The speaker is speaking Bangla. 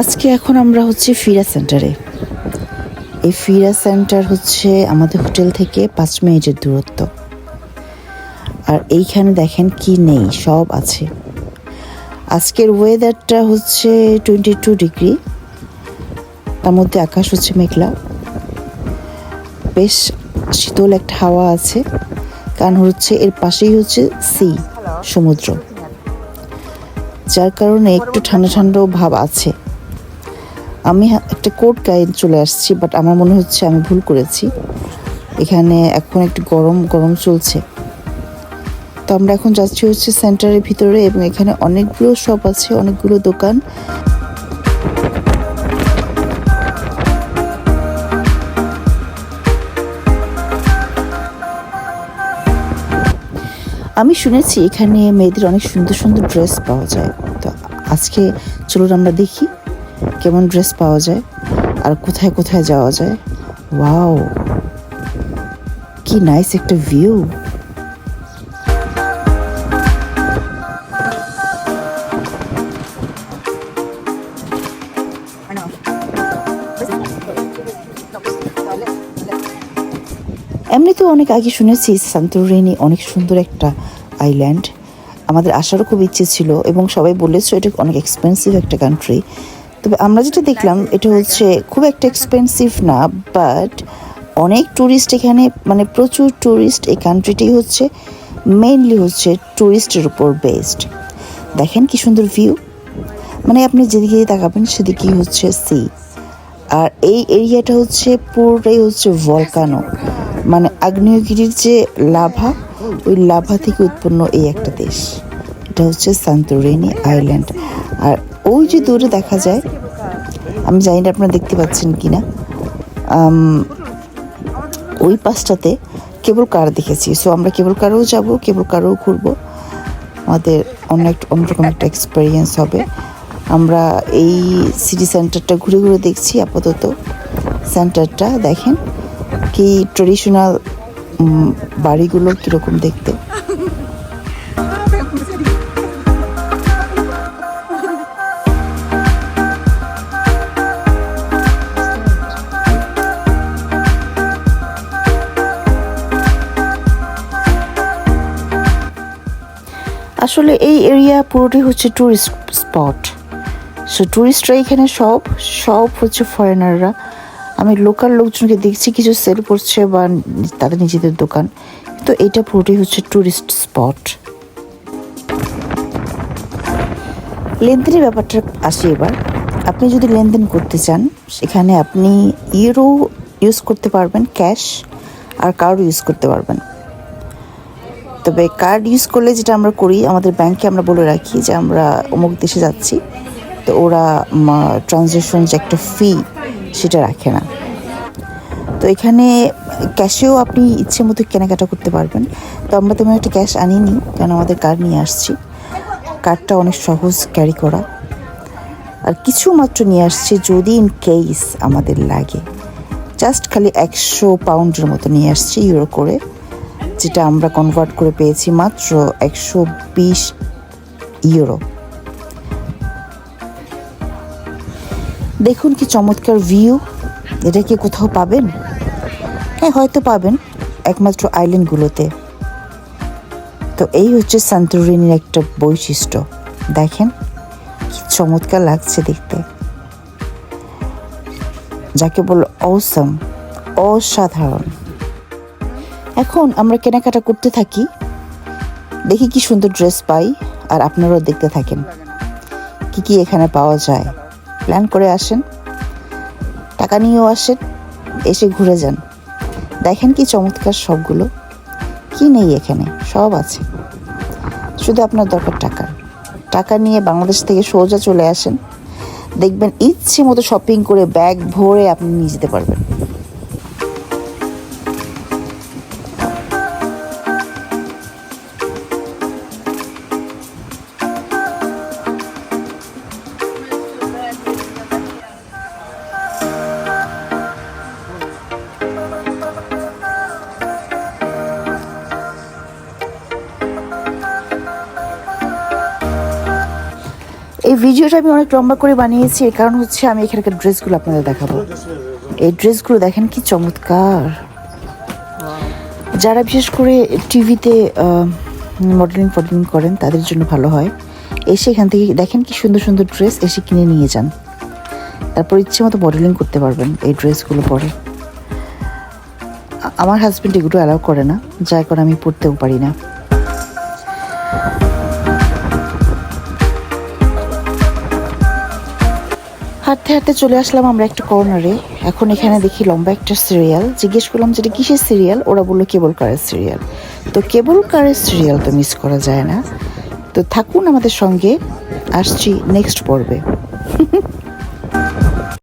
আজকে এখন আমরা হচ্ছে ফিরা সেন্টারে। এই ফিরা সেন্টার হচ্ছে আমাদের হোটেল থেকে পাঁচ মিনিটের দূরত্ব। আর এইখানে দেখেন কি নেই সব আছে। আজকের ওয়েদারটা হচ্ছে টোয়েন্টি টু ডিগ্রি তার মধ্যে আকাশ হচ্ছে মেঘলা। বেশ শীতল একটা হাওয়া আছে। কারণ হচ্ছে এর পাশেই হচ্ছে সি সমুদ্র। যার কারণে একটু ঠান্ডা ঠান্ডাও ভাব আছে। আমি একটা কোট গায়ে চলে আসছি বাট আমার মনে হচ্ছে আমি ভুল করেছি। এখানে এখন একটু গরম গরম চলছে। তো আমরা এখন যাচ্ছি হচ্ছে সেন্টারের ভিতরে এবং এখানে অনেকগুলো শপ আছে, অনেকগুলো দোকান। আমি শুনেছি এখানে মেয়েদের অনেক সুন্দর সুন্দর ড্রেস পাওয়া যায়। তো আজকে চলুন আমরা দেখি। কেমন ড্রেস পাওয়া যায় আর কোথায় কোথায় যাওয়া যায়। ওয়াও কি নাইস একটা ভিউ এমনিতেও অনেক আগে শুনেছি সান্তোরিনি অনেক সুন্দর একটা আইল্যান্ড আমাদের আসারও খুব ইচ্ছে ছিল এবং সবাই বলেছে এটা অনেক এক্সপেন্সিভ একটা কান্ট্রি তবে আমরা যেটা দেখলাম, এটা হচ্ছে খুব একটা এক্সপেন্সিভ না বাট অনেক ট্যুরিস্ট এখানে মানে প্রচুর ট্যুরিস্ট এই কান্ট্রিটাই হচ্ছে মেইনলি হচ্ছে ট্যুরিস্টের উপর বেসড দেখেন কি সুন্দর ভিউ মানে আপনি যেদিকে তাকাবেন, সেদিকেই হচ্ছে সি আর এই এরিয়াটা হচ্ছে পুরোটাই হচ্ছে ভলকানো মানে আগ্নেয়গিরির যে লাভা, ওই লাভা থেকে উৎপন্ন এই একটা দেশ। এটা হচ্ছে সান্তোরিনি আইল্যান্ড আর ওই যে দূরে দেখা যায়, আমি জানি না আপনারা দেখতে পাচ্ছেন কি না ওই পাশটাতে কেবল কার দেখেছি। সো আমরা কেবল কারও যাব, কেবল কারও ঘুরবো। আমাদের অন্য একটা অন্যরকম একটা এক্সপিরিয়েন্স হবে। আমরা এই সিটি সেন্টারটা ঘুরে ঘুরে দেখছি, আপাতত। সেন্টারটা দেখেন, কি ট্রেডিশনাল বাড়িগুলো কীরকম দেখতে। আসলে এই এরিয়া পুরোটাই হচ্ছে ট্যুরিস্ট স্পট সো ট্যুরিস্টরা এখানে সব সব হচ্ছে ফরেনাররা আমি লোকাল লোকজনকে দেখছি, কিছু সেল করছে বা তাদের নিজেদের দোকান। তো এটা পুরোটাই হচ্ছে ট্যুরিস্ট স্পট লেনদেনের ব্যাপারটা আসি এবার। আপনি যদি লেনদেন করতে চান, সেখানে আপনি ইউরো ইউজ করতে পারবেন ক্যাশ আর কার্ড ইউজ করতে পারবেন। তবে কার্ড ইউজ করলে যেটা আমরা করি, আমাদের ব্যাংকে আমরা বলে রাখি যে আমরা অমুক দেশে যাচ্ছি, তো ওরা ট্রানজ্যাকশন যে একটা ফি সেটা রাখে না। তো এখানে ক্যাশেও আপনি ইচ্ছে মতো কেনাকাটা করতে পারবেন। তো আমরা তেমন একটা ক্যাশ আনিনি, কারণ আমাদের কার্ড নিয়ে আসছি। কার্ডটা অনেক সহজ ক্যারি করা। আর কিছু মাত্র নিয়ে আসছে যদি ইন কেস আমাদের লাগে। জাস্ট খালি একশো পাউন্ডের মতো নিয়ে আসছি ইউরো করে। যেটা আমরা কনভার্ট করে পেয়েছি মাত্র একশো বিশ ইউরো দেখুন কি চমৎকার ভিউ এটা কি কোথাও পাবেন? হ্যাঁ হয়তো পাবেন একমাত্র আইল্যান্ডগুলোতে তো এই হচ্ছে সান্তরিনীর একটা বৈশিষ্ট্য। দেখেন কি চমৎকার লাগছে দেখতে। যাকে বল অসম অসাধারণ। এখন আমরা কেনাকাটা করতে থাকি। দেখি কি সুন্দর ড্রেস পাই, আর আপনারাও দেখতে থাকেন। কি কি এখানে পাওয়া যায়। প্ল্যান করে আসেন। টাকা নিয়েও আসেন, এসে ঘুরে যান। দেখেন কি চমৎকার সবগুলো। কি নেই এখানে? সব আছে। শুধু আপনার দরকার টাকা। টাকা নিয়ে বাংলাদেশ থেকে সোজা চলে আসেন। দেখবেন ইচ্ছে মতো শপিং করে ব্যাগ ভরে আপনি নিয়ে যেতে পারবেন। এই ভিডিওটা আমি অনেক লম্বা করে বানিয়েছি, এর কারণ হচ্ছে আমি এখানকার ড্রেসগুলো আপনাদের দেখাবো। এই ড্রেসগুলো দেখেন কি চমৎকার। যারা বিশেষ করে টিভিতে মডেলিং ফডেলিং করেন, তাদের জন্য ভালো হয়। এসে এখান থেকে দেখেন কি সুন্দর সুন্দর ড্রেস এসে কিনে নিয়ে যান। তারপর ইচ্ছে মতো মডেলিং করতে পারবেন এই ড্রেসগুলো পরে। আমার হাজব্যান্ড এগুলো অ্যালাউ করে না, যার কারণে আমি পরতেও পারি না। হাঁটতে হাঁটতে চলে আসলাম আমরা একটা কর্নারে এখন এখানে দেখি লম্বা একটা সিরিয়াল জিজ্ঞেস করলাম, যেটা কিসের সিরিয়াল ওরা বলল, কেবল কারের সিরিয়াল তো কেবল কারের সিরিয়াল তো মিস করা যায় না। তো থাকুন আমাদের সঙ্গে, আসছি নেক্সট পর্বে।